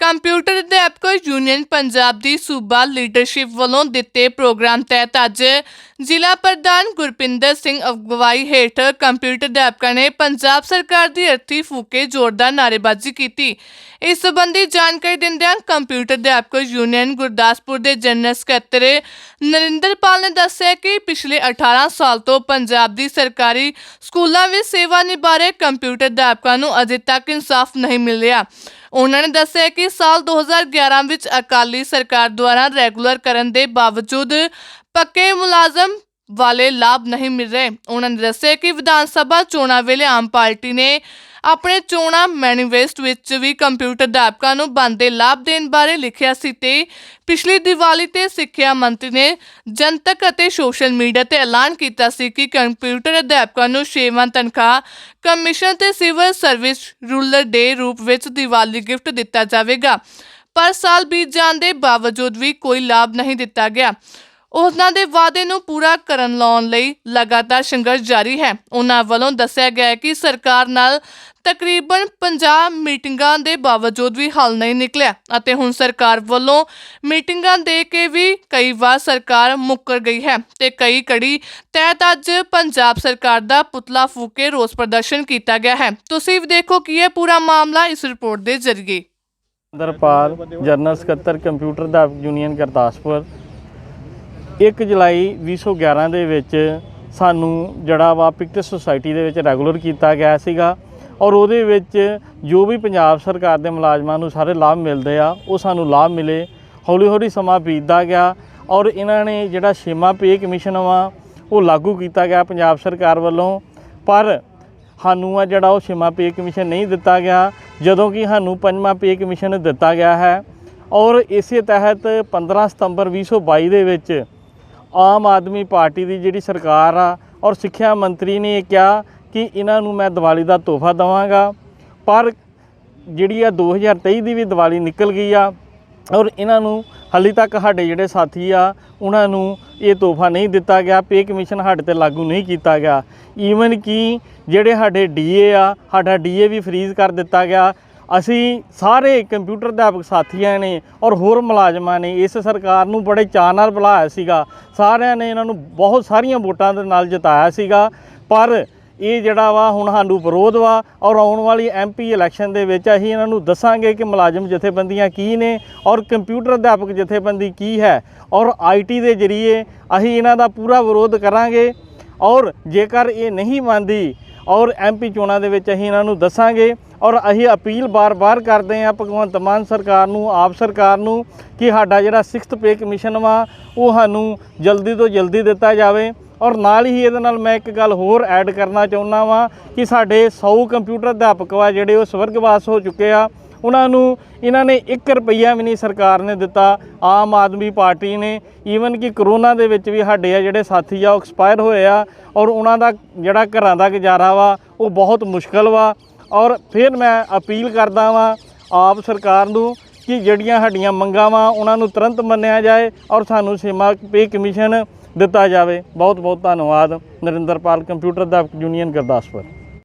Computer ਅਧਿਆਪਕ union Punjab ਦੀ ਸੂਬਾ leadership ਵੱਲੋਂ ਦਿੱਤੇ ਪ੍ਰੋਗਰਾਮ ਤਹਿਤ ਅੱਜ ਜ਼ਿਲ੍ਹਾ ਪ੍ਰਧਾਨ ਗੁਰਪਿੰਦਰ ਸਿੰਘ ਅਗਵਾਈ ਹੇਠ ਕੰਪਿਊਟਰ ਅਧਿਆਪਕਾਂ ਨੇ ਪੰਜਾਬ ਸਰਕਾਰ ਦੀ ਅਰਥੀ ਫੂਕੇ ਜ਼ੋਰਦਾਰ ਨਾਅਰੇਬਾਜ਼ੀ ਕੀਤੀ। ਇਸ ਸੰਬੰਧੀ ਜਾਣਕਾਰੀ ਦਿੰਦਿਆਂ ਕੰਪਿਊਟਰ ਅਧਿਆਪਕ ਯੂਨੀਅਨ ਗੁਰਦਾਸਪੁਰ ਦੇ ਜਨਰਲ ਸਕੱਤਰ ਨਰਿੰਦਰਪਾਲ ਨੇ ਦੱਸਿਆ ਕਿ ਪਿਛਲੇ 18 ਸਾਲ ਤੋਂ ਪੰਜਾਬ ਦੀ ਸਰਕਾਰੀ ਸਕੂਲਾਂ ਵਿੱਚ ਸੇਵਾ ਨਿਭਾ ਰਹੇ ਕੰਪਿਊਟਰ ਅਧਿਆਪਕਾਂ ਨੂੰ ਅਜੇ ਤੱਕ ਇਨਸਾਫ ਨਹੀਂ ਮਿਲਿਆ। ਉਹਨਾਂ ਨੇ ਦੱਸਿਆ ਕਿ ਸਾਲ 2011 ਵਿੱਚ ਅਕਾਲੀ ਸਰਕਾਰ ਦੁਆਰਾ ਰੈਗੂਲਰ ਕਰਨ ਦੇ ਬਾਵਜੂਦ ਪੱਕੇ ਮੁਲਾਜ਼ਮ ਵਾਲੇ ਲਾਭ ਨਹੀਂ ਮਿਲ ਰਹੇ। ਉਹਨਾਂ ਨੇ ਦੱਸਿਆ ਕਿ ਵਿਧਾਨ ਸਭਾ ਚੋਣਾਂ ਵੇਲੇ ਆਮ ਪਾਰਟੀ ਨੇ ਆਪਣੇ ਚੋਣਾਂ ਮੈਨੀਫੈਸਟੋ ਵਿੱਚ ਵੀ ਕੰਪਿਊਟਰ ਅਧਿਆਪਕਾਂ ਨੂੰ ਬੰਦੇ ਲਾਭ ਦੇਣ ਬਾਰੇ ਲਿਖਿਆ ਸੀ ਤੇ ਪਿਛਲੀ ਦੀਵਾਲੀ ਤੇ ਸਿੱਖਿਆ ਮੰਤਰੀ ਨੇ ਜਨਤਕ ਅਤੇ ਸੋਸ਼ਲ ਮੀਡੀਆ ਤੇ ਐਲਾਨ ਕੀਤਾ ਸੀ ਕਿ ਕੰਪਿਊਟਰ ਅਧਿਆਪਕਾਂ ਨੂੰ ਛੇਵਾਂ ਤਨਖਾਹ ਕਮਿਸ਼ਨ ਤੇ ਸਿਵਲ ਸਰਵਿਸ ਰੂਲਰ ਡੇ ਰੂਪ ਵਿੱਚ ਦੀਵਾਲੀ ਗਿਫਟ ਦਿੱਤਾ ਜਾਵੇਗਾ। ਪਰ ਸਾਲ ਬੀਤ ਜਾਣ ਦੇ ਬਾਵਜੂਦ ਵੀ ਕੋਈ ਲਾਭ ਨਹੀਂ ਦਿੱਤਾ ਗਿਆ। ਉਹਨਾਂ ਦੇ ਵਾਅਦੇ ਨੂੰ ਪੂਰਾ ਕਰਨ ਲਾਉਣ ਲਈ ਲਗਾਤਾਰ ਸੰਘਰਸ਼ ਜਾਰੀ ਹੈ। ਉਹਨਾਂ ਵੱਲੋਂ ਦੱਸਿਆ ਗਿਆ ਹੈ ਕਿ ਸਰਕਾਰ ਨਾਲ ਤਕਰੀਬਨ 50 ਮੀਟਿੰਗਾਂ ਦੇ ਬਾਵਜੂਦ ਵੀ ਹੱਲ ਨਹੀਂ ਨਿਕਲਿਆ ਅਤੇ ਹੁਣ ਸਰਕਾਰ ਵੱਲੋਂ ਮੀਟਿੰਗਾਂ ਦੇ ਕੇ ਵੀ ਕਈ ਵਾਰ ਸਰਕਾਰ ਮੁੱਕਰ ਗਈ ਹੈ ਤੇ ਕਈ ਕੜੀ ਤਹਿਤ ਅੱਜ ਪੰਜਾਬ ਸਰਕਾਰ ਦਾ ਪੁਤਲਾ ਫੂਕ ਕੇ ਰੋਸ ਪ੍ਰਦਰਸ਼ਨ ਕੀਤਾ ਗਿਆ ਹੈ। ਤੁਸੀਂ ਵੀ ਦੇਖੋ ਕੀ ਹੈ ਪੂਰਾ ਮਾਮਲਾ ਇਸ ਰਿਪੋਰਟ ਦੇ ਜ਼ਰੀਏ। ਦਰਪਾਲ ਜਨਰਲ ਸਕੱਤਰ, ਕੰਪਿਊਟਰ ਦਾ ਯੂਨੀਅਨ ਗੁਰਦਾਸਪੁਰ 1 ਜੁਲਾਈ 2011 ਦੇ ਵਿੱਚ ਸਾਨੂੰ ਜਿਹੜਾ ਵਾ ਪਿਕਟ ਸੁਸਾਇਟੀ ਦੇ ਵਿੱਚ ਰੈਗੂਲਰ ਕੀਤਾ ਗਿਆ ਸੀਗਾ ਔਰ ਉਹਦੇ ਵਿੱਚ ਜੋ ਵੀ ਪੰਜਾਬ ਸਰਕਾਰ ਦੇ ਮੁਲਾਜ਼ਮਾਂ ਨੂੰ ਸਾਰੇ ਲਾਭ ਮਿਲਦੇ ਆ, ਉਹ ਸਾਨੂੰ ਲਾਭ ਮਿਲੇ। ਹੌਲੀ ਹੌਲੀ ਸਮਾਂ ਬੀਤਦਾ ਗਿਆ ਔਰ ਇਹਨਾਂ ਨੇ ਜਿਹੜਾ ਛੇਵਾਂ ਪੇ ਕਮਿਸ਼ਨ ਵਾ, ਉਹ ਲਾਗੂ ਕੀਤਾ ਗਿਆ ਪੰਜਾਬ ਸਰਕਾਰ ਵੱਲੋਂ। ਪਰ ਸਾਨੂੰ ਆ ਜਿਹੜਾ ਉਹ ਛੇਵਾਂ ਪੇ ਕਮਿਸ਼ਨ ਨਹੀਂ ਦਿੱਤਾ ਗਿਆ, ਜਦੋਂ ਕਿ ਸਾਨੂੰ ਪੰਜਵਾਂ ਪੇ ਕਮਿਸ਼ਨ ਦਿੱਤਾ ਗਿਆ ਹੈ। ਔਰ ਇਸੇ ਤਹਿਤ 15 ਸਤੰਬਰ 2022 ਦੇ ਵਿੱਚ ਆਮ ਆਦਮੀ ਪਾਰਟੀ ਦੀ ਜਿਹੜੀ ਸਰਕਾਰ ਆ ਔਰ ਸਿੱਖਿਆ ਮੰਤਰੀ ਨੇ ਇਹ ਕਿਹਾ ਕਿ ਇਹਨਾਂ ਨੂੰ ਮੈਂ ਦੀਵਾਲੀ ਦਾ ਤੋਹਫਾ ਦਵਾਂਗਾ। ਪਰ ਜਿਹੜੀ ਆ 2023 ਦੀ ਵੀ ਦੀਵਾਲੀ ਨਿਕਲ ਗਈ ਆ ਔਰ ਇਹਨਾਂ ਨੂੰ ਹਾਲੇ ਤੱਕ ਸਾਡੇ ਜਿਹੜੇ ਸਾਥੀ ਆ, ਉਹਨਾਂ ਨੂੰ ਇਹ ਤੋਹਫਾ ਨਹੀਂ ਦਿੱਤਾ ਗਿਆ। ਪੇ ਕਮਿਸ਼ਨ ਸਾਡੇ ਤੇ ਲਾਗੂ ਨਹੀਂ ਕੀਤਾ ਗਿਆ। ਈਵਨ ਕਿ ਜਿਹੜੇ ਸਾਡੇ ਡੀਏ ਆ, ਸਾਡਾ ਡੀਏ ਵੀ ਫ੍ਰੀਜ਼ ਕਰ ਦਿੱਤਾ ਗਿਆ। ਅਸੀਂ ਸਾਰੇ ਕੰਪਿਊਟਰ ਅਧਿਆਪਕ ਸਾਥੀਆਂ ਨੇ ਔਰ ਹੋਰ ਮੁਲਾਜ਼ਮਾਂ ਨੇ ਇਸ ਸਰਕਾਰ ਨੂੰ ਬੜੇ ਚਾਅ ਨਾਲ ਬੁਲਾਇਆ ਸੀਗਾ। ਸਾਰਿਆਂ ਨੇ ਇਹਨਾਂ ਨੂੰ ਬਹੁਤ ਸਾਰੀਆਂ ਵੋਟਾਂ ਦੇ ਨਾਲ ਜਿਤਾਇਆ ਸੀਗਾ। ਪਰ ਇਹ ਜਿਹੜਾ ਵਾ ਹੁਣ ਸਾਨੂੰ ਵਿਰੋਧ ਵਾ ਔਰ ਆਉਣ ਵਾਲੀ ਐਮਪੀ ਇਲੈਕਸ਼ਨ ਦੇ ਵਿੱਚ ਅਸੀਂ ਇਹਨਾਂ ਨੂੰ ਦੱਸਾਂਗੇ ਕਿ ਮੁਲਾਜ਼ਮ ਜਥੇਬੰਦੀਆਂ ਕੀ ਨੇ ਔਰ ਕੰਪਿਊਟਰ ਅਧਿਆਪਕ ਜਥੇਬੰਦੀ ਕੀ ਹੈ ਔਰ ਆਈਟੀ ਦੇ ਜ਼ਰੀਏ ਅਸੀਂ ਇਹਨਾਂ ਦਾ ਪੂਰਾ ਵਿਰੋਧ ਕਰਾਂਗੇ ਔਰ ਜੇਕਰ ਇਹ ਨਹੀਂ ਮੰਨਦੀ ਔਰ ਐਮਪੀ ਚੋਣਾਂ ਦੇ ਵਿੱਚ ਅਸੀਂ ਇਹਨਾਂ ਨੂੰ ਦੱਸਾਂਗੇ ਔਰ ਅਸੀਂ ਅਪੀਲ ਬਾਰ-ਬਾਰ ਕਰਦੇ ਹਾਂ ਭਗਵੰਤ ਮਾਨ ਸਰਕਾਰ ਨੂੰ, ਆਪ ਸਰਕਾਰ ਨੂੰ, ਕਿ ਸਾਡਾ ਜਿਹੜਾ 6th ਪੇ ਕਮਿਸ਼ਨ ਵਾ, ਉਹ ਸਾਨੂੰ ਜਲਦੀ ਤੋਂ ਜਲਦੀ ਦਿੱਤਾ ਜਾਵੇ। ਔਰ ਨਾਲ ਹੀ ਇਹਦੇ ਨਾਲ ਮੈਂ ਇੱਕ ਗੱਲ ਹੋਰ ਐਡ ਕਰਨਾ ਚਾਹੁੰਦਾ ਵਾਂ, ਕਿ ਸਾਡੇ 100 ਕੰਪਿਊਟਰ ਅਧਿਆਪਕ ਵਾ ਜਿਹੜੇ ਉਹ ਸਵਰਗਵਾਸ ਹੋ ਚੁੱਕੇ ਆ, ਉਹਨਾਂ ਨੂੰ ਇਹਨਾਂ ਨੇ 1 ਰੁਪਈਆ ਵੀ ਨਹੀਂ ਸਰਕਾਰ ਨੇ ਦਿੱਤਾ। ਆਮ ਆਦਮੀ ਪਾਰਟੀ ਨੇ ਈਵਨ ਕਿ ਕਰੋਨਾ ਦੇ ਵਿੱਚ ਵੀ ਸਾਡੇ ਆ ਜਿਹੜੇ ਸਾਥੀ ਆ, ਉਹ ਐਕਸਪਾਇਰ ਹੋਏ ਆ, ਔਰ ਉਹਨਾਂ ਦਾ ਜਿਹੜਾ ਘਰਾਂ ਦਾ ਗੁਜ਼ਾਰਾ ਵਾ, ਉਹ ਬਹੁਤ ਮੁਸ਼ਕਲ ਵਾ। ਔਰ ਫਿਰ ਮੈਂ ਅਪੀਲ ਕਰਦਾ ਵਾਂ ਆਪ ਸਰਕਾਰ ਨੂੰ ਕਿ ਜਿਹੜੀਆਂ ਸਾਡੀਆਂ ਮੰਗਾਂ ਵਾ, ਉਹਨਾਂ ਨੂੰ ਤੁਰੰਤ ਮੰਨਿਆ ਜਾਏ ਔਰ ਸਾਨੂੰ ਸੀਮਾ ਪੇ ਕਮਿਸ਼ਨ ਦਿੱਤਾ ਜਾਵੇ। ਬਹੁਤ ਬਹੁਤ ਧੰਨਵਾਦ। ਨਰਿੰਦਰਪਾਲ ਕੰਪਿਊਟਰ ਦਾ ਯੂਨੀਅਨ ਗੁਰਦਾਸਪੁਰ।